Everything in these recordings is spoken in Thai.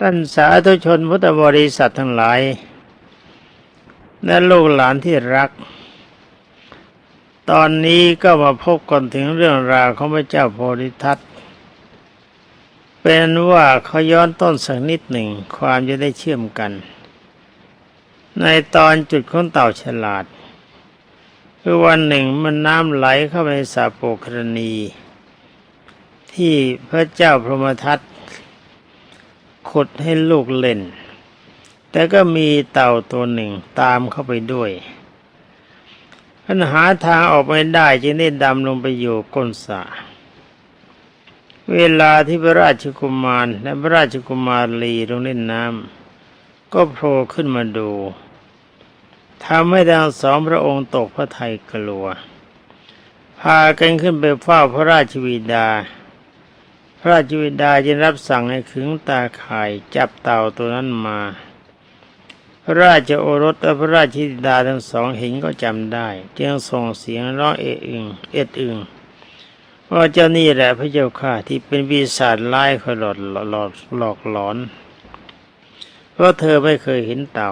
ท่านสาธุชนพุทธบริษัททั้งหลาย และลูกหลานที่รัก ตอนนี้ก็มาพบกันถึงเรื่องราวของพระเจ้าโพธิทัตเป็นว่าเขาย้อนต้นสักนิดหนึ่งความจะได้เชื่อมกัน ในตอนจุดของเต่าฉลาดคือวันหนึ่งมันน้ำไหลเข้าไปในสาโปกรณี ที่พระเจ้าพรหมทัต ขุดให้ลูกเล่น แต่ก็มีเต่าตัวหนึ่งตามเข้าไปด้วยปัญหาทางออกไม่ได้จึงได้ดำลงไปอยู่ก้นสระเวลาที่พระราชกุมารและพระราชกุมารีลงเล่นน้ำก็โผล่ขึ้นมาดูทำให้ทั้งสองพระองค์ตกพระทัยกลัว พากันขึ้นไปเฝ้าพระราชวิดา ระราชวิดาจึงรับสั่งให้ขึงตาข่ายจับเต่าตัวนั้นมา พระราชโอรสและพระราชธิดาทั้งสองเห็นก็จำได้ จึงส่งเสียงร้องเอะอึงเอ็ดอึงว่าเจ้านี่แหละพระเจ้าข้าที่เป็นปีศาจร้ายคอยหลอกหลอกหลอกหลอน เพราะเธอไม่เคยเห็นเต่า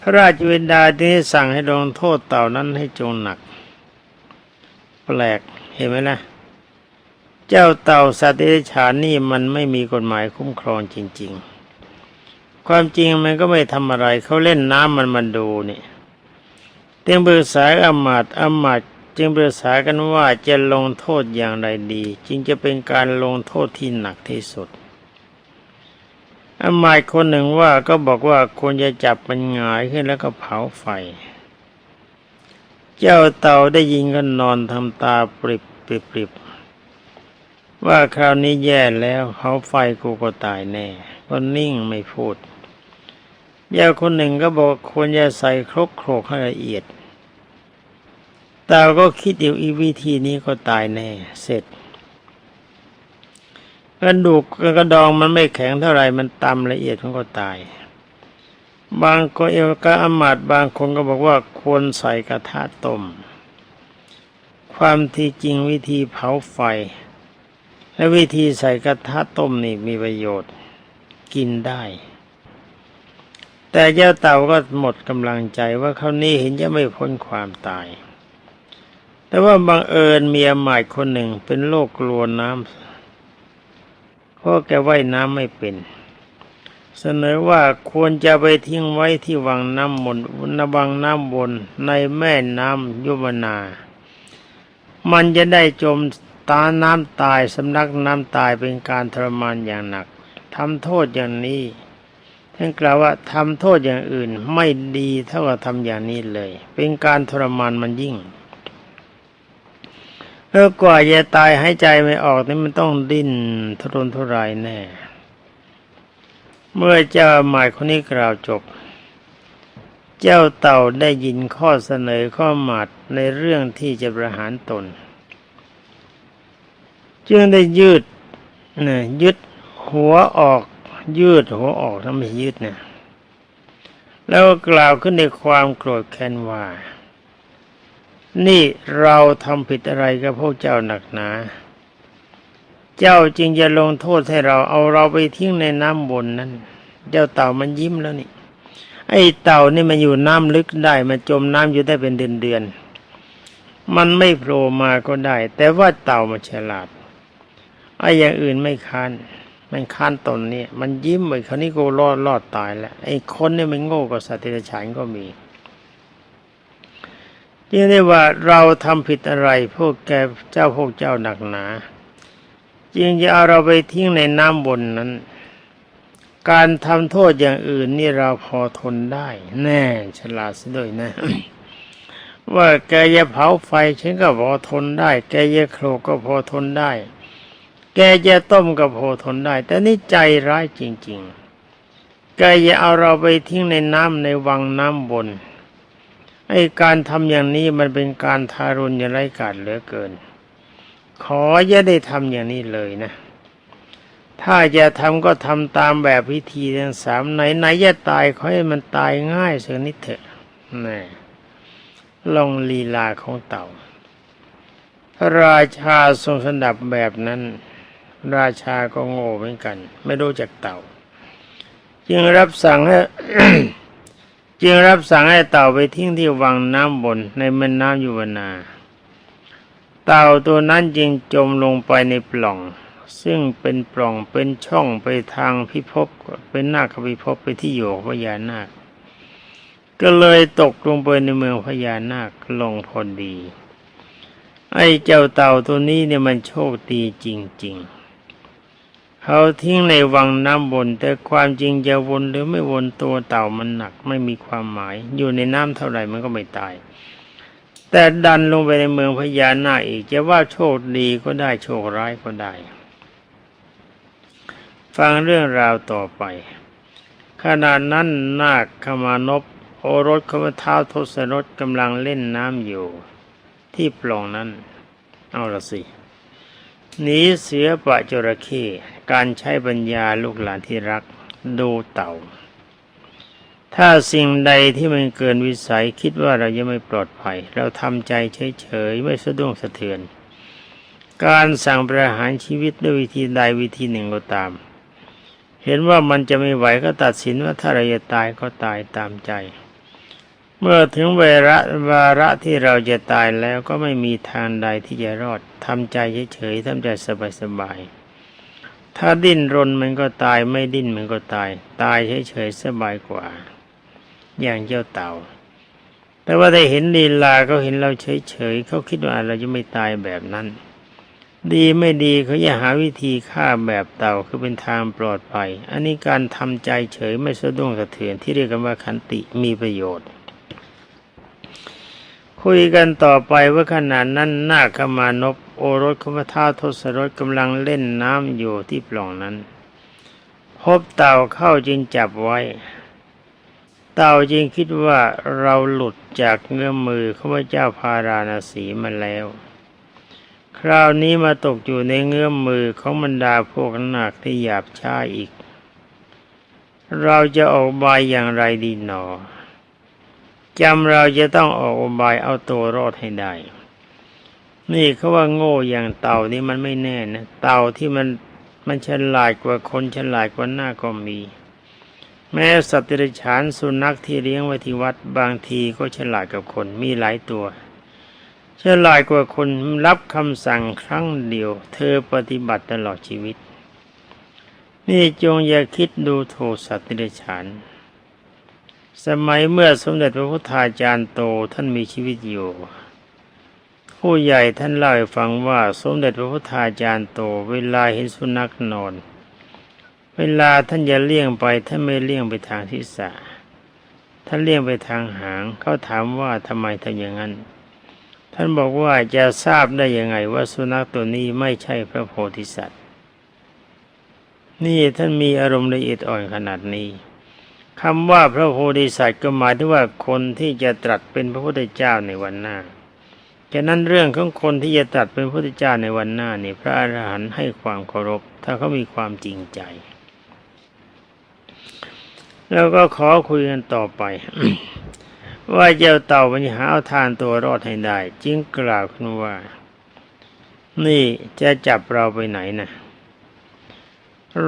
พระราชวินดาที่สั่งให้ลงโทษเต่านั้นให้จงหนัก แปลกเห็นไหมล่ะ เจ้าเต่าสัตว์เดรัจฉานนี่มันไม่มีกฎหมายคุ้มครองจริง ๆ ความจริงมันก็ไม่ทำอะไรเขาเล่นน้ำมันมันดูนี่เตียงปรึกษาอำมาตอำมาตจึงปรึกษากันว่าจะลงโทษอย่างไรดี จึงจะเป็นการลงโทษที่หนักที่สุดอำมาตย์คนหนึ่งว่าก็บอกว่าควรจะจับมันหงายขึ้นแล้วก็เผาไฟ เจ้าเต่าได้ยินก็นอนทำตาปริบปริบปริบ ว่าคราวนี้แย่แล้วเขาไฟกูก็ตายแน่ก็นิ่งไม่พูดยาคนหนึ่งก็บอกควรจะใส่ครกโครกให้ละเอียดตาก็คิดอยู่อีวิธีนี้ก็ตายแน่ เสร็จกระดูกกระดองมันไม่แข็งเท่าไหร่มันตำละเอียดมันก็ตาย บางคนเอวก็อมาตบางคนก็บอกว่าควรใส่กระทะต้มความที่จริงวิธีเผาไฟ และวิธีใส่กระทะต้มนี่มีประโยชน์กินได้ แต่เจ้าเต่าก็หมดกำลังใจว่าเขานี้เห็นจะไม่พ้นความตาย แต่ว่าบังเอิญเมียใหม่คนหนึ่งเป็นโรคกลัวน้ำเพราะแกว่ายน้ำไม่เป็น เสนอว่าควรจะไปทิ้งไว้ที่วังน้ำมนนวังน้ำบนในแม่น้ำยุบนา มันจะได้จม ตาน้ำตายสำนักน้ำตายเป็นการทรมานอย่างหนักทำโทษอย่างนี้ท่านกล่าวว่าทำโทษอย่างอื่นไม่ดีเท่ากับทำอย่างนี้เลย เป็นการทรมานมันยิ่งแล้วกว่าจะตายหายใจไม่ออกนี่มันต้องดิ้นทุรนทุรายแน่ เมื่อเจ้าหมายคนนี้กล่าวจบ เจ้าเต่าได้ยินข้อเสนอข้อหมัดในเรื่องที่จะประหารตน จึงได้ยืดนะยึดหัวออก ยืดหัวออกถ้าไมยืดนะแล้วกล่าวขึ้นในความโกรธแค้นว่า นี่เราทำผิดอะไรกับพวกเจ้าหนักหนา เจ้าจึงจะลงโทษให้เราเอาเราไปทิ้งในน้ำบนนั้น เจ้าเต่ามันยิ้มแล้วนี่ ไอ้เต่านี่มันอยู่น้ำลึกได้มันจมน้ำอยู่ได้เป็นเดือนเดือน มันไม่โผล่มาก็ได้ แต่ว่าเต่ามันฉลาด ไอ้อย่างอื่นไม่ค้านมันค้านตนเนี่ย มันยิ้มเหมือนคราวนี้กูรอดรอดตายแล้วไอ้คนเนี่ยมันโง่กว่าสัตว์เดรัจฉานก็มีจึงได้ว่าเราทำผิดอะไร พวกแกเจ้าพวกเจ้าหนักหนาจึงจะเอาเราไปทิ้งในน้ำบนนั้น การทำโทษอย่างอื่นนี่เราพอทนได้ แน่ ฉลาดซะด้วยนะว่าแกจะเผาไฟฉันก็พอทนได้ แกจะโครกก็พอทนได้ แกจะต้มก็พอทนได้ แต่นี่ใจร้ายจริง ๆ แกจะเอาเราไปทิ้งในน้ำในวังน้ำบน ไอการทำอย่างนี้มันเป็นการทารุณอย่างไร้กาจเหลือเกิน ขออย่าได้ทำอย่างนี้เลยนะ ถ้าจะทำก็ทำตามแบบพิธีทั้งสามไหนไหนจะตายขอให้มันตายง่ายสักนิดเถอะแน่ลองลีลาของเต่าพระราชาทรงสดับแบบนั้น ราชาก็โง่เหมือนกัน ไม่รู้จักเต่า จึงรับสั่งให้จึงรับสั่งให้เต่าไปทิ้งที่วังน้ำบนในแม่น้ำยุวนา เต่าตัวนั้นจึงจมลงไปในปล่อง ซึ่งเป็นปล่องเป็นช่องไปทางพิภพเป็นนาคพิภพไปที่อยู่ของพญานาค ก็เลยตกลงไปในเมืองพญานาคลงพอดี ไอ้เจ้าเต่าตัวนี้เนี่ยมันโชคดีจริง ๆ เขาทิ้งในวังน้ำวน แต่ความจริงจะวนหรือไม่วนตัวเต่ามันหนักไม่มีความหมาย อยู่ในน้ำเท่าไหร่มันก็ไม่ตาย แต่ดันลงไปในเมืองพญานาคอีกจะว่าโชคดีก็ได้โชคร้ายก็ได้ ฟังเรื่องราวต่อไป ขณะนั้นนาคขมานพโอรสขมท้าวทศรถกำลังเล่นน้ำอยู่ ที่ปล่องนั้น เอาละสิหนีเสือปะจระเข้ การใช้ปัญญาลูกหลานที่รักดูเต่า ถ้าสิ่งใดที่มันเกินวิสัยคิดว่าเรายังไม่ปลอดภัย เราทำใจเฉยๆไม่สะดุ้งสะเทือน การสั่งประหารชีวิตด้วยวิธีใดวิธีหนึ่งก็ตาม เห็นว่ามันจะไม่ไหวก็ตัดสินว่าถ้าเราจะตายก็ตายตามใจ เมื่อถึงเวลาวาระที่เราจะตายแล้วก็ไม่มีทางใดที่จะรอดทำใจเฉยๆทำใจสบายๆ ถ้าดิ้นรนมันก็ตายไม่ดิ้นมันก็ตาย ตายเฉยๆสบายกว่า อย่างเจ้าเต่า แต่ว่าได้เห็นลีลาเขาเห็นเราเฉยๆเขาคิดว่าเราจะไม่ตายแบบนั้น ดีไม่ดีเขาจะหาวิธีฆ่าแบบเต่าคือเป็นทางปลอดภัย อันนี้การทำใจเฉยไม่สะดุ้งสะเทือนที่เรียกกันว่าขันติมีประโยชน์ คุยกันต่อไปว่าขณะนั้นนาคมานพโอรสขมท้าทศรถกำลังเล่นน้ำอยู่ที่ปล่องนั้น พบเต่าเข้าจึงจับไว้ เต่าจึงคิดว่าเราหลุดจากเงื้อมมือข้าพเจ้าพาราณสีมาแล้ว คราวนี้มาตกอยู่ในเงื้อมมือของบรรดาพวกนาคที่หยาบช้าอีก เราจะออกบายอย่างไรดีหนอ จำเราจะต้องออกอุบายเอาตัวรอดให้ได้ นี่เขาว่าโง่อย่างเต่านี่มันไม่แน่นะ เต่าที่มันมันฉลาดกว่าคนฉลาดกว่าหน้าก็มี แม้สัตว์เดรัจฉานสุนัขที่เลี้ยงไว้ที่วัดบางทีก็ฉลาดกับคนมีหลายตัวฉลาดกว่าคนรับคำสั่งครั้งเดียว เธอปฏิบัติตลอดชีวิต นี่จงอย่าคิดดูถูกสัตว์เดรัจฉาน สมัยเมื่อสมเด็จพระพุทธาจารย์โตท่านมีชีวิตอยู่ ผู้ใหญ่ท่านเล่าให้ฟังว่าสมเด็จพระพุทธาจารย์โต เวลาเห็นสุนัขนอน เวลาท่านจะเลี่ยงไปท่านไม่เลี่ยงไปทางทิศะท่านเลี่ยงไปทางหางเขาถามว่าทำไมทำอย่างนั้น ท่านบอกว่าจะทราบได้ยังไงว่าสุนัขตัวนี้ไม่ใช่พระโพธิสัตว์ นี่ท่านมีอารมณ์ละเอียดอ่อนขนาดนี้ คำว่าพระโพธิสัตว์ก็หมายถึงว่าคนที่จะตรัสเป็นพระพุทธเจ้าในวันหน้าฉะนั้นเรื่องของคนที่จะตรัสเป็นพระพุทธเจ้าในวันหน้านี่พระอรหันต์ให้ความเคารพ ถ้าเขามีความจริงใจ แล้วก็ขอคุยกันต่อไป ว่าเจ้าเต่ามันจะหาเอาทานตัวรอดให้ได้ จึงกล่าวขึ้นว่า นี่จะจับเราไปไหนนะ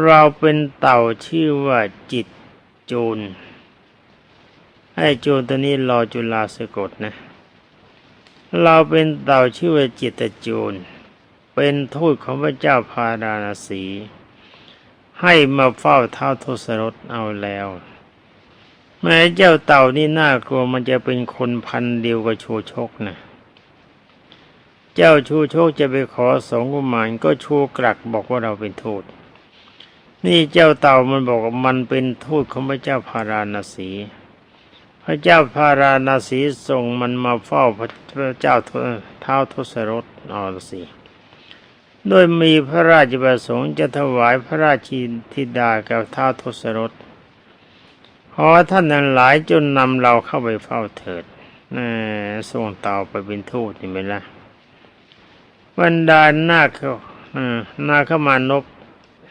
เราเป็นเต่าชื่อว่าจิต จูนไอ้จูนตัวนี้รอจุลาสะกดนะ เราเป็นเต่าชื่อว่าจิตจูน เป็นทูตของพระเจ้าพาราณสี ให้มาเฝ้าเท้าทศรถเอาแล้ว แม้เจ้าเต่านี่น่ากลัวมันจะเป็นคนพันเดียวกับชูชกนะเจ้าชูโชคจะไปขอสองกุมารก็ชูกรักบอกว่าเราเป็นทูต นี่เจ้าเต่ามันบอกว่ามันเป็นทูตของพระเจ้าพาราณสี พระเจ้าพาราณสีส่งมันมาเฝ้าพระเจ้าเท้าทศรถเอาละสิโดยมีพระราชประสงค์จะถวายพระราชินธิดากับท้าวทศรถขอท่านทั้งหลายจนนำเราเข้าไปเฝ้าเถิดส่งเต่าไปเป็นทูตนี่ไหมล่ะบรรดานาคเขานาคมานพ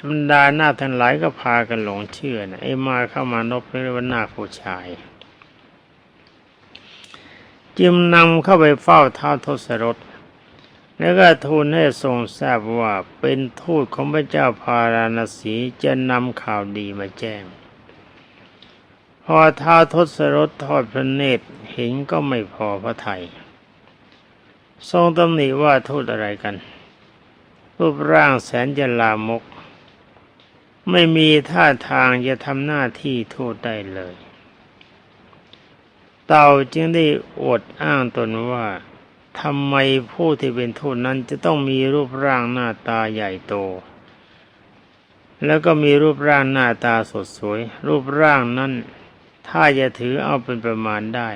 บรรดาหน้าทั้งหลายก็พากันหลงเชื่อนะไอ้มาเข้ามานพเรียกว่านาผู้ชาย จึงนำเข้าไปเฝ้าท้าวทศรถแล้วก็ทูลให้ทรงทราบว่าเป็นทูตของพระเจ้าพาราณสีจะนำข่าวดีมาแจ้ง พอท้าวทศรถทอดพระเนตรเห็นก็ไม่พอพระไทย ทรงตำหนิว่าทูตอะไรกัน รูปร่างแสนจะลามก ไม่มีท่าทางจะทำหน้าที่ทูตได้เลย เต่าจึงได้อดอ้างตนว่าทำไมผู้ที่เป็นทูตนั้นจะต้องมีรูปร่างหน้าตาใหญ่โต แล้วก็มีรูปร่างหน้าตาสดสวย รูปร่างนั้นถ้าจะถือเอาเป็นประมาณได้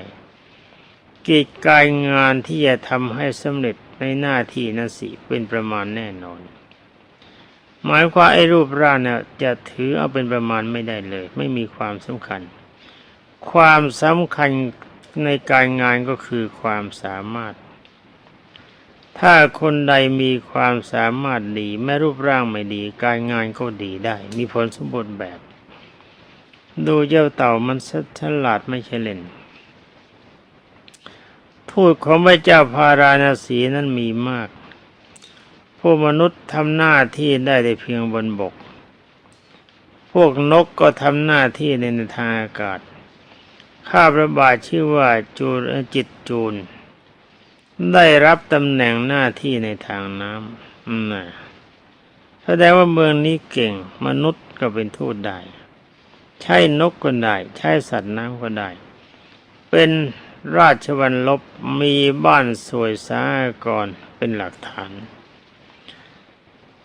กิจการงานที่จะทำให้สำเร็จในหน้าที่นั้นสิเป็นประมาณแน่นอน หมายความไอ้รูปร่างเนี่ยจะถือเอาเป็นประมาณไม่ได้เลย ไม่มีความสำคัญ ความสำคัญในการงานก็คือความสามารถ ถ้าคนใดมีความสามารถดี แม้รูปร่างไม่ดี การงานก็ดีได้ มีผลสมบูรณ์แบบ ดูเจ้าเต่ามันฉลาดไม่ใช่เล่นทูตของพระเจ้าพาราณสีนั้นมีมาก พวกมนุษย์ทำหน้าที่ได้แต่เพียงบนบก พวกนกก็ทำหน้าที่ในทางอากาศ ข้าพระบาทชื่อว่าจูรจิตจูน ได้รับตำแหน่งหน้าที่ในทางน้ำอืมนะแสดงว่าเมืองนี้เก่ง มนุษย์ก็เป็นทูตได้ ใช่นกก็ได้ ใช่สัตว์น้ำก็ได้ เป็นราชวัลลบมีบ้านสวยสากรเป็นหลักฐาน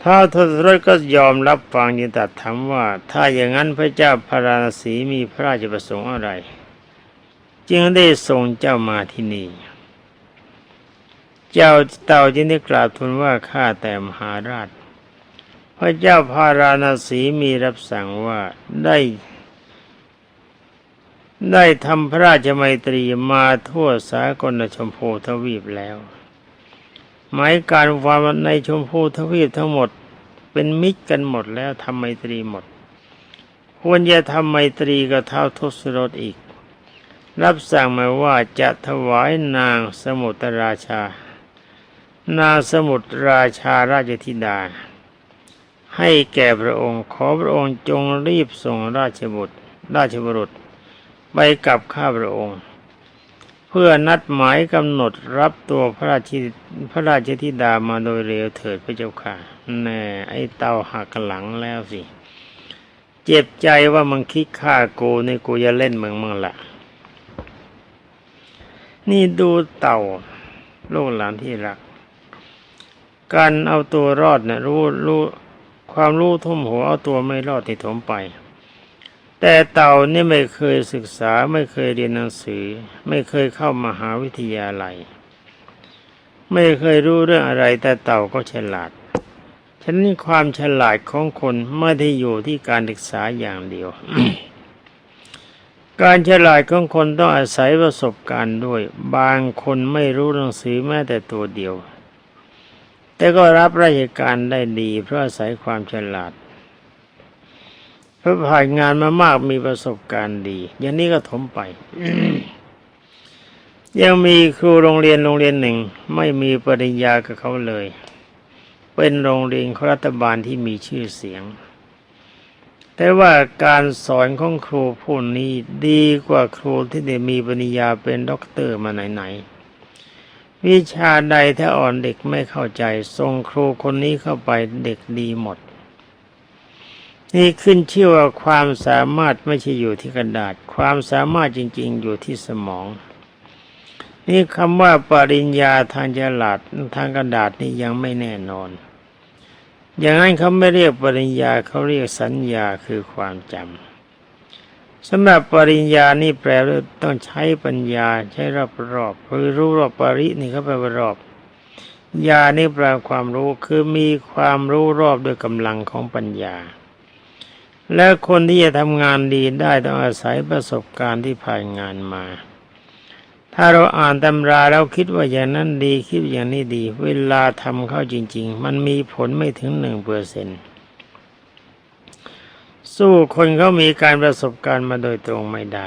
ท้าวทศรถก็ยอมรับฟังยินตัดถามว่า ถ้าอย่างนั้นพระเจ้าพระราณสีมีพระราชประสงค์อะไร จึงได้ส่งเจ้ามาที่นี่ เจ้าเต่าจึงได้กราบทูลว่าข้าแต่มหาราช พระเจ้าพาราณสีมีรับสั่งว่าได้ได้ทำพระราชมัยตรีมาทั่วสากลชมพูทวีปแล้ว หมายการว่าในชมพูทวีปทั้งหมด เป็นมิตรกันหมดแล้วทำไมตรีหมด ควรจะทำไมตรีกับเท้าทศรถอีก รับสั่งมาว่าจะถวายนางสมุทรราชา นางสมุทรราชาราชธิดา ให้แก่พระองค์ขอพระองค์จงรีบส่งราชบุตร ราชบุรุษไปกับข้าพระองค์ พื่อนัดหมายกำหนดรับตัวพระราชพระราชธิดามาโดยเร็วเถิดพระเจ้าค่ะ แน่ ไอ้เต่าหักหลังแล้วสิ เจ็บใจว่ามึงคิดฆ่ากูในกูจะเล่นมึงมึงละนี่ดูเต่าลูกหลานที่รัก การเอาตัวรอดนะรู้รู้ความรู้ทุ่มหัวเอาตัวไม่รอดที่ถมไป แต่เต่านี่ไม่เคยศึกษาไม่เคยเรียนหนังสือ ไม่เคยเข้ามหาวิทยาลัย ไม่เคยรู้เรื่องอะไรแต่เต่าก็ฉลาดฉะนั้นความฉลาดของคนไม่ได้อยู่ที่การศึกษาอย่างเดียว การฉลาดของคนต้องอาศัยประสบการณ์ด้วย บางคนไม่รู้หนังสือแม้แต่ตัวเดียว แต่ก็รับราชการได้ดีเพราะอาศัยความฉลาด เพราะผ่านงานมามากมีประสบการณ์ดี อย่างนี้ก็ถมไป ยังมีครูโรงเรียนโรงเรียนหนึ่ง ไม่มีปริญญากับเขาเลย เป็นโรงเรียนของรัฐบาลที่มีชื่อเสียง แต่ว่าการสอนของครูผู้นี้ดีกว่าครูที่ได้มีปริญญาเป็นด็อกเตอร์มาไหนๆวิชาใดถ้าอ่อนเด็กไม่เข้าใจส่งครูคนนี้เข้าไปเด็กดีหมด นี่ขึ้นชื่อว่าความสามารถไม่ใช่อยู่ที่กระดาษ ความสามารถจริง ๆ อยู่ที่สมอง นี่คำว่าปริญญาทางฉลาดทางกระดาษนี่ยังไม่แน่นอน อย่างนั้นเขาไม่เรียกปริญญาเขาเรียกสัญญาคือความจำสำหรับปริญญานี่แปลว่าต้องใช้ปัญญาใช้รอบรอบคือรู้รอบปรินี่เขาแปลว่ารอบญานี่แปลความรู้คือมีความรู้รอบด้วยกำลังของปัญญา และคนที่จะทำงานดีได้ต้องอาศัยประสบการณ์ที่ผ่านงานมา ถ้าเราอ่านตำราแล้วคิดว่าอย่างนั้นดีคิดอย่างนี้ดี เวลาทำเข้าจริง ๆ มันมีผลไม่ถึงหนึ่งเปอร์เซ็นสู้คนเขามีการประสบการณ์มาโดยตรงไม่ได้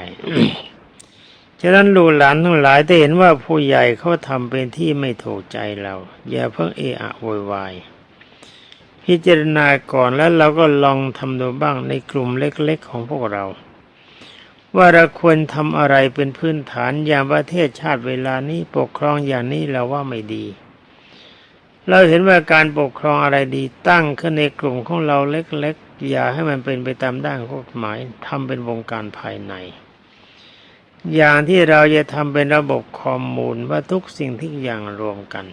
ฉะนั้นลูกหลานทั้งหลายได้เห็นว่าผู้ใหญ่เขาทำเป็นที่ไม่ถูกใจเรา อย่าเพิ่งเอะอะโวยวาย พิจารณาก่อนแล้วเราก็ลองทำดูบ้างในกลุ่มเล็กๆของพวกเรา ว่าเราควรทำอะไรเป็นพื้นฐานอย่างประเทศชาติเวลานี้ปกครองอย่างนี้เราว่าไม่ดี เราเห็นว่าการปกครองอะไรดีตั้งขึ้นในกลุ่มของเราเล็กๆ อย่าให้มันเป็นไปตามด้านกฎหมายทำเป็นวงการภายใน อย่างที่เราจะทำเป็นระบบข้อมูลว่าทุกสิ่งทุกอย่างรวมกัน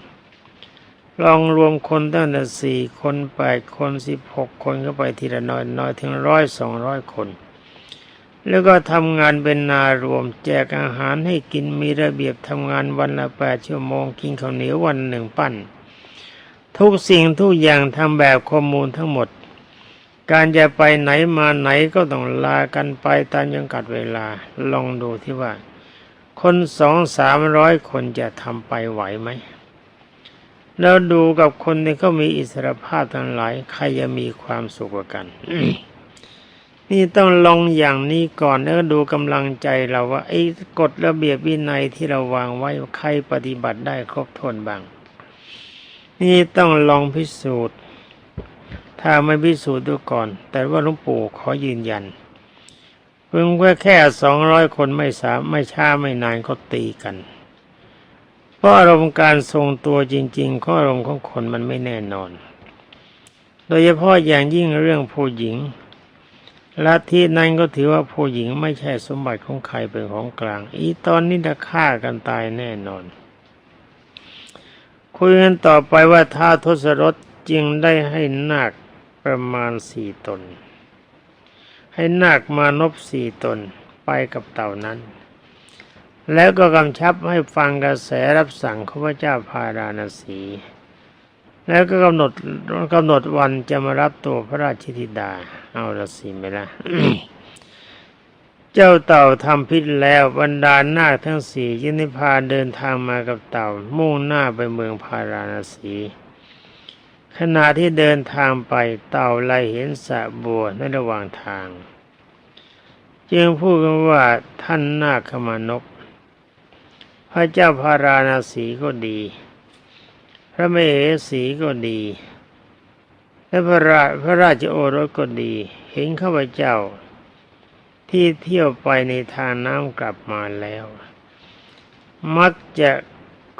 ลองรวมคนตั้งแต่สี่คนแปดคนสิบหกคนเข้าไปทีละน้อยน้อยถึงร้อยสองร้อยคน แล้วก็ทำงานเป็นนารวม แจกอาหารให้กินมีระเบียบทำงานวันละแปดชั่วโมงกินข้าวเหนียววันหนึ่งปั้น ทุกสิ่งทุกอย่างทำแบบข้อมูลทั้งหมด การจะไปไหนมาไหนก็ต้องลากันไปตามจำกัดเวลาลองดูที่ว่า คนสองสามร้อยคนจะทำไปไหวไหม แล้วดูกับคนที่เขามีอิสรภาพทั้งหลาย ใครจะมีความสุขกว่ากันนี่ต้องลองอย่างนี้ก่อนแล้วดูกำลังใจเราว่าไอ้กฎระเบียบวินัยที่เราวางไว้ใครปฏิบัติได้ครบถ้วนบ้าง นี่ต้องลองพิสูจน์ ถ้าไม่พิสูจน์ดูก่อน แต่ว่าหลวงปู่ขอยืนยัน เพิ่งแค่แค่สองร้อยคนไม่สามไม่ช้าไม่นานก็ตีกัน ราะอารมณ์การทรงตัวจริงๆข้ออารมณ์ของคนมันไม่แน่นอน โดยเฉพาะอย่างยิ่งเรื่องผู้หญิงลัทธินั้นก็ถือว่าผู้หญิงไม่ใช่สมบัติของใครเป็นของกลาง อีตอนนี้จะฆ่ากันตายแน่นอน คุยกันต่อไปว่าท้าทศรถจึงได้ให้นาคประมาณสี่ตน ให้นาคมานพสี่ตนไปกับเต่านั้น แล้วก็กำชับให้ฟังกระแสรับสั่งของพระเจ้าพาราณสี แล้วก็กำหนดกำหนดวันจะมารับตัวพระราชธิดา เอาละสิไหมละเจ้าเต่าทำพิษแล้วบรรดาหน้าทั้งสี่ยินิพาเดินทางมากับเต่า มุ่งหน้าไปเมืองพาราณสี ขณะที่เดินทางไปเต่าไลเห็นสะบัวในระหว่างทาง จึงพูดกันว่าท่านนาคขมานพ พระเจ้าพาราณสีก็ดี พระมเหสีก็ดี และพระราพระราชโอรสก็ดี เห็นข้าพเจ้า ที่เที่ยวไปในทางน้ำกลับมาแล้ว มักจะ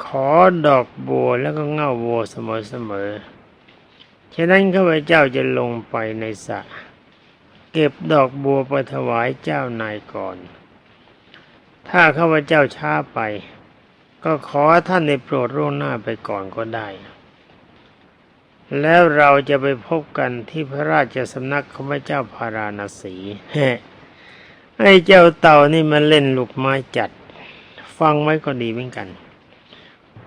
ขอดอกบัวแล้วก็เง่าบัวเสมอๆฉะนั้นข้าพเจ้าจะลงไปในสระเก็บดอกบัวไปถวายเจ้านายก่อน ถ้าข้าพเจ้าช้าไป ก็ขอท่านในโปรดร่วงหน้าไปก่อนก็ได้ แล้วเราจะไปพบกันที่พระราชสำนักของพระเจ้าพาราณสีไอ้เจ้าเต่านี่มันเล่นลูกไม้จัด ฟังไว้ก็ดีเหมือนกัน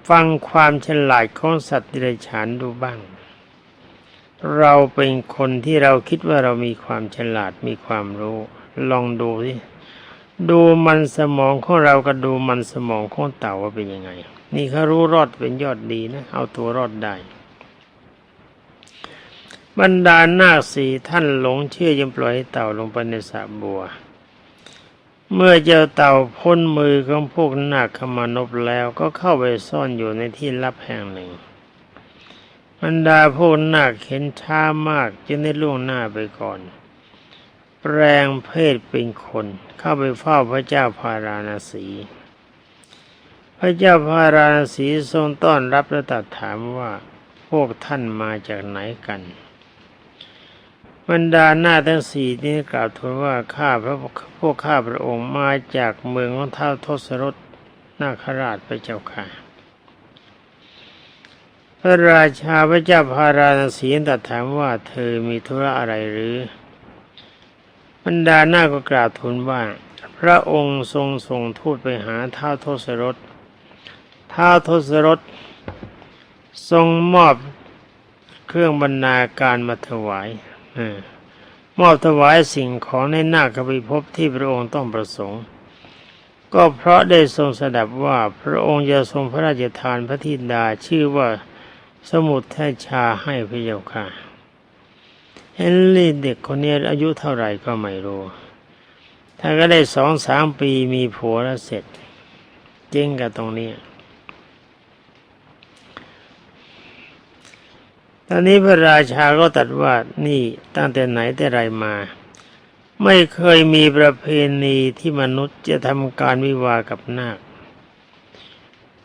ฟังความฉลาดของสัตว์ดิเรกชันดูบ้าง เราเป็นคนที่เราคิดว่าเรามีความฉลาดมีความรู้ ลองดูสิ ดูมันสมองของเราก็ดูมันสมองของเต่าว่าเป็นยังไง นี่เขารู้รอดเป็นยอดดีนะ เอาตัวรอดได้ บรรดานาสีท่านหลงเชื่อยังปล่อยให้เต่าลงไปในสระบัว เมื่อเจ้าเต่าพ้นมือของพวกนาคขมานพแล้วก็เข้าไปซ่อนอยู่ในที่ลับแห่งหนึ่ง บรรดาพวกนาคเห็นช้ามากจึงได้ล่วงหน้าไปก่อน แปลงเพศเป็นคน เข้าไปเฝ้าพระเจ้าพาราณสี พระเจ้าพาราณสีทรงต้อนรับและตรัสถามว่าพวกท่านมาจากไหนกันบรรดาหน้าทั้งสี่นี้กล่าวทูลว่าข้าพระพวกข้าพระองค์มาจากเมืองของท้าวทศรถนาคราชพระเจ้าค่ะ พระราชาพระเจ้าพาราณสีตรัสถามว่าเธอมีธุระอะไรหรือ รรดาหน้าก็กล่าวทูลว่า พระองค์ทรงส่งทูตไปหาท้าวทศรถท้าวทศรถทรงมอบเครื่องบรรณาการมาถวายอมอบถวายสิ่งของในหน้าคบิภพที่พระองค์ต้องประสงค์ ก็เพราะได้ทรงสดับว่าพระองค์จะทรงพระราชทานพระธิดาชื่อว่าสมุทรชาให้พระเจ้าค่ะ เฮนรี่เด็กคนนี้อายุเท่าไหร่ก็ไม่รู้ถ้าก็ได้สองสามปีมีผัวแล้วเสร็จเจ๊งกับตรงนี้ ตอนนี้พระราชาก็ตัดว่านี่ตั้งแต่ไหนแต่ไรมา ไม่เคยมีประเพณีที่มนุษย์จะทำการวิวากับนาค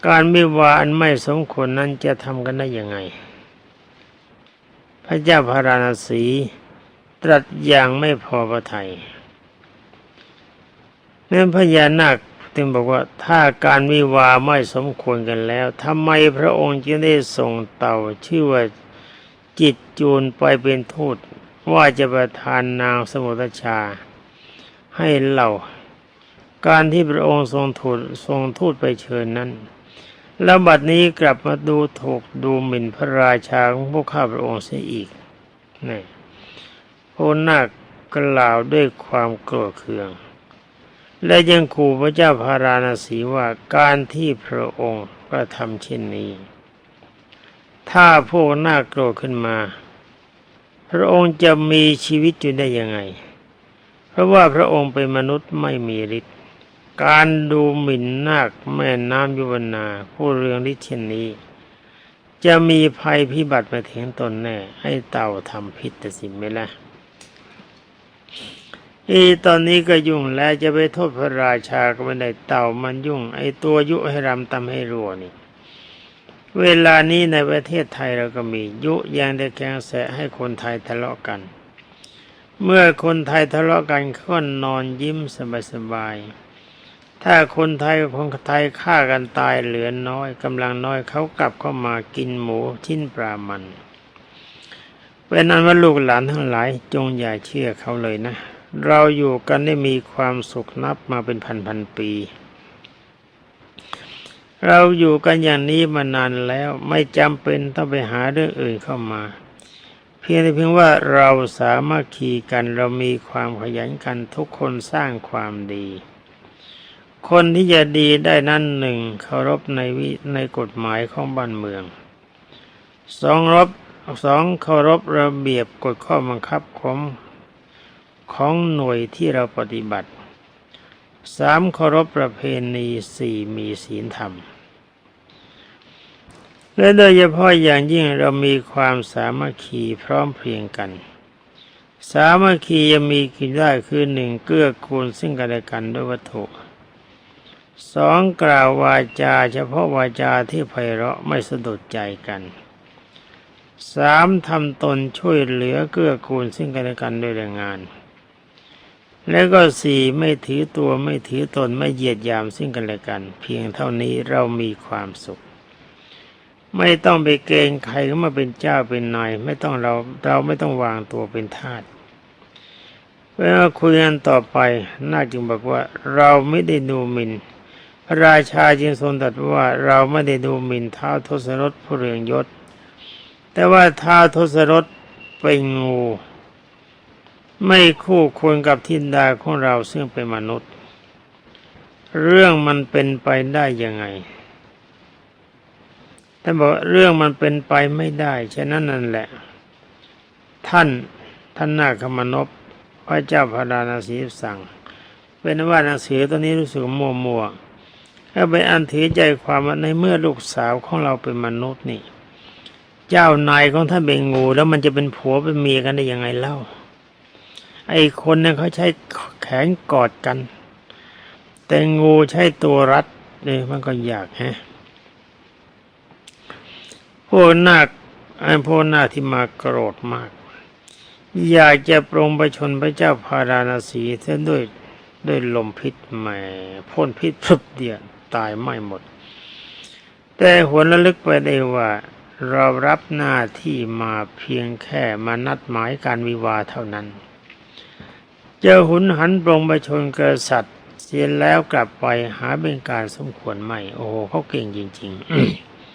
การวิวาอันไม่สมควรนั้นจะทำกันได้ยังไง พระเจ้าพาราณสีตรัสอย่างไม่พอพระทัยนั้นพญานาคจึงบอกว่าถ้าการวิวาไม่สมควรกันแล้วทำไมพระองค์จึงได้ส่งเต่าชื่อว่าจิตจูนไปเป็นทูตว่าจะประทานนางสมุทรชา ให้เหล่าการที่พระองค์ทรงทูตทรงทูตไปเชิญนั้น แล้วบัดนี้กลับมาดูถูกดูหมิ่นพระราชาของพวกข้าพระองค์เสียอีกนี่โอนาคกล่าวด้วยความโกรธเคือง และยังขู่พระเจ้าพาราณสีว่าการที่พระองค์กระทำเช่นนี้ ถ้าพวกนาคโกรธขึ้นมา พระองค์จะมีชีวิตอยู่ได้ยังไง เพราะว่าพระองค์เป็นมนุษย์ไม่มีฤทธิ์ การดูหมิ่นนาคแม่น้ำยุวนาผู้เรืองฤทธิ์เช่นนี้ จะมีภัยพิบัติมาถึงตนแน่ ให้เต่าทำพิษแต่สิไม่ละอีตอนนี้ก็ยุ่งแล้วจะไปโทษพระราชาก็ไม่ได้เต่ามันยุ่ง ไอตัวยุให้รำตำให้รัวนี่ เวลานี้ในประเทศไทยเราก็มียุยางได้แกงแสะให้คนไทยทะเลาะกัน เมื่อคนไทยทะเลาะกันก็นอนยิ้มสบายๆ ถ้าคนไทยคนไทยฆ่ากันตายเหลือน้อยกำลังน้อยเขากลับเข้ามากินหมูชิ้นปลามันเป็นนั้นว่าลูกหลานทั้งหลายจงอย่าเชื่อเขาเลยนะ เราอยู่กันได้มีความสุขนับมาเป็นพันพันปี เราอยู่กันอย่างนี้มานานแล้วไม่จำเป็นต้องไปหาเรื่องอื่นเข้ามา เพียงแต่เพียงว่าเราสามัคคีกันเรามีความขยันกันทุกคนสร้างความดี คนที่จะดีได้นั่นหนึ่งเคารพในวิในกฎหมายของบ้านเมืองสองรบสองเคารพระเบียบกฎข้อบังคับของของหน่วยที่เราปฏิบัติสามเคารพประเพณีสี่มีศีลธรรม และโดยเฉพาะอย่างยิ่งเรามีความสามัคคีพร้อมเพรียงกัน สามัคคีจะมีกินได้คือหนึ่งเกื้อกูลซึ่งกันและกันด้วยวัตถุ สองกล่าววาจาเฉพาะวาจาที่ไพเราะไม่สะดุดใจกันสามทำตนช่วยเหลือเกื้อกูลซึ่งกันและกันด้วยแรงงาน แล้วก็สี่ไม่ถือตัวไม่ถือตนไม่เหยียดยามซึ่งกันและกัน เพียงเท่านี้เรามีความสุข ไม่ต้องไปเกรงใครก็มาเป็นเจ้าเป็นนายไม่ต้องเราเราไม่ต้องวางตัวเป็นทาสเวลาคุยกันต่อไปน่าจึงบอกว่าเราไม่ได้ดูหมิน่น พระราชาจึงทรงตรัสว่าเราไม่ได้ดูหมิ่นท้าวทศรถผู้เรืองยศ แต่ว่าท้าวทศรถเป็นงู ไม่คู่ควรกับทินดาของเราซึ่งเป็นมนุษย์ เรื่องมันเป็นไปได้ยังไงท่านบอกเรื่องมันเป็นไปไม่ได้ ฉะนั้นนั่นแหละ ท่านท่านนาคมนพพระเจ้าพระดานาสีสั่ง เป็นว่าหนังสือตัวนี้รู้สึกมัวมัวๆ ก็ไปอันถือใจความว่าในเมื่อลูกสาวของเราเป็นมนุษย์นี่ เจ้านายของท่านเป็นงู แล้วมันจะเป็นผัวเป็นเมียกันได้ยังไงเล่า ไอ้คนเนี่ยเขาใช้แขนกอดกัน แต่งูใช้ตัวรัดเลยมันก็อยากฮะพวกนาคไอ้พวกนาคที่มาโกรธมาก อยากจะปรงประชนพระเจ้าพาราณสีเส้นด้วยด้วยลมพิษแหมพ่นพิษพรึบเดียว ตายไม่หมด แต่หวนระลึกไปได้ว่า เรารับหน้าที่มาเพียงแค่มานัดหมายการวิวาเท่านั้น เจอหุนหันปรงประชนกษัตริย์ เสียแล้วกลับไปหาเป็นการสมควรไม่โอ้โหเขาเก่งจริง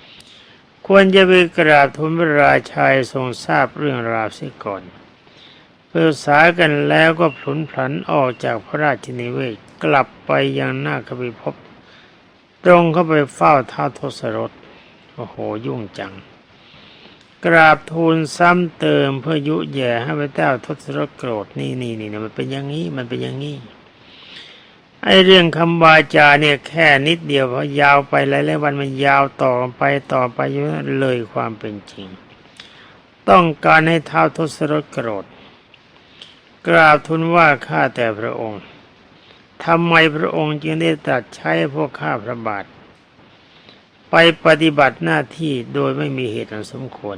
ๆ ควรจะไปกราบทูลพระราชาทรงทราบเรื่องราวเสียก่อนปรึกษากันแล้วก็พลุนพลันออกจากพระราชนิเวศกลับไปยังหน้ากบิภพ ตรงเข้าไปเฝ้าท้าทศรถโอ้โหยุ่งจัง กราบทูลซ้ำเติมเพื่อยุแย่ให้พระเจ้าทศรถโกรธนี่นี่นี่มันเป็นอย่างนี้มันเป็นอย่างนี้ไอ้เรื่องคำวาจาเนี่ยแค่นิดเดียวพอยาวไปหลายๆวันมันยาวต่อไปต่อไปอยู่เลยความเป็นจริง ต้องการให้ท้าวทศรถโกรธ กราบทูลว่าข้าแต่พระองค์ ทำไมพระองค์จึงได้ตรัสใช้พวกข้าพระบาท ไปปฏิบัติหน้าที่โดยไม่มีเหตุอันสมควร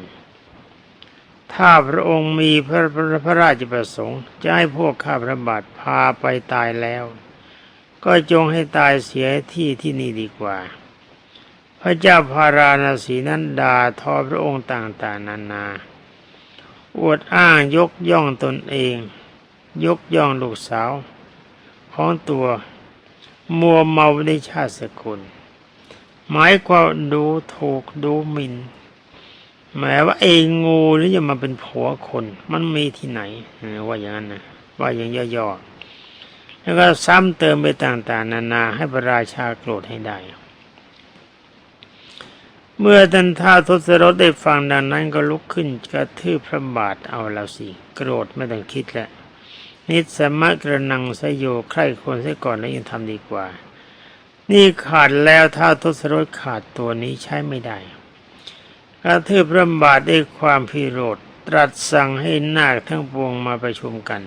ถ้าพระองค์มีพระพระพระราชประสงค์ จะให้พวกข้าพระบาทพาไปตายแล้ว ก็จงให้ตายเสียที่ที่นี่ดีกว่า พระเจ้าพาราณสีนั้นด่าทอพระองค์ต่างๆนานา อวดอ้างยกย่องตนเอง ยกย่องลูกสาว ของตัวมัวเมาในชาติสกุล หมายความดูถูกดูหมิน่นหมายว่าเองงูหรือจะมาเป็นผัวคน มันมีที่ไหนว่าอย่างนั้นนะว่าอย่างย่อๆแล้วก็ซ้ำเติมไปต่างๆ นานาให้พระราชาโกรธให้ได้ เมื่อท่านท้าทศรถได้ฟังดังนั้นก็ลุกขึ้นกระทืบพระบาทเอาแล้วสิ โกรธไม่ต้องคิดแล้ว นิสมะกระนังสยโยใครควรเสียก่อนแล้วยังทำดีกว่า นี่ขาดแล้วท้าวทศรถขาดตัวนี้ใช้ไม่ได้กระทืบพระบาทด้วยความพิโรธตรัสสั่งให้นาคทั้งปวงมาประชุมกัน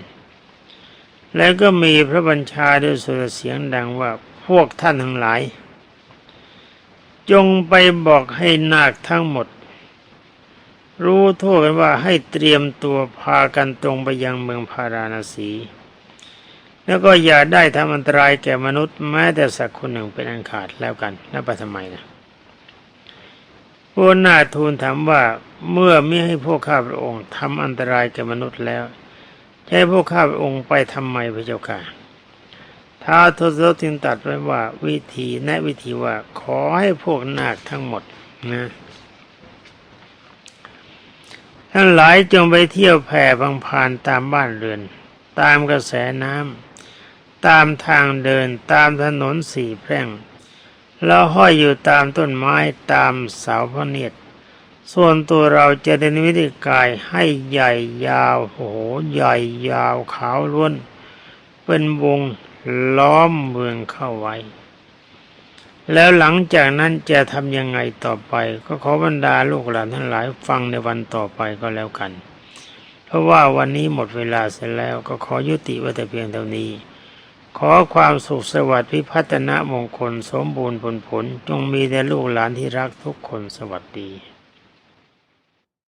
แล้วก็มีพระบัญชาด้วยสุรเสียงดังว่าพวกท่านทั้งหลาย จงไปบอกให้นาคทั้งหมด รู้ทั่วกันว่าให้เตรียมตัวพากันตรงไปยังเมืองพาราณสี แล้วก็อย่าได้ทำอันตรายแก่มนุษย์แม้แต่สักคนหนึ่งเป็นอันขาดแล้วกันแล้วไปทำไมนะพวกนาทูลถามว่าเมื่อไม่ให้พวกข้าพระองค์ทำอันตรายแก่มนุษย์แล้วให้พวกข้าพระองค์ไปทำไมพระเจ้าค่ะท้าทศรถจึงตัดไว้ว่าวิธีแนะวิธีว่าขอให้พวกนาคทั้งหมดนะ ทั้งหลายจงไปเที่ยวแผ่พังพานตามบ้านเรือน ตามกระแสน้ำตามทางเดินตามถนนสี่แพร่ง แล้วห้อยอยู่ตามต้นไม้ตามเสาพระเนียดส่วนตัวเราจะเดินวิธีกายให้ใหญ่ยาวโหใหญ่ยาวขาวล้วน เป็นวงล้อมเมืองเข้าไว้ แล้วหลังจากนั้นจะทำยังไงต่อไป ก็ขอบรรดาลูกหลานทั้งหลายฟังในวันต่อไปก็แล้วกัน เพราะว่าวันนี้หมดเวลาเสร็จแล้วก็ขอยุติไว้แต่เพียงเท่านี้ ขอความสุขสวัสดิ์พิพัฒนมงคลสมบูรณ์ผลผล จงมีแด่ลูกหลานที่รักทุกคนสวัสดี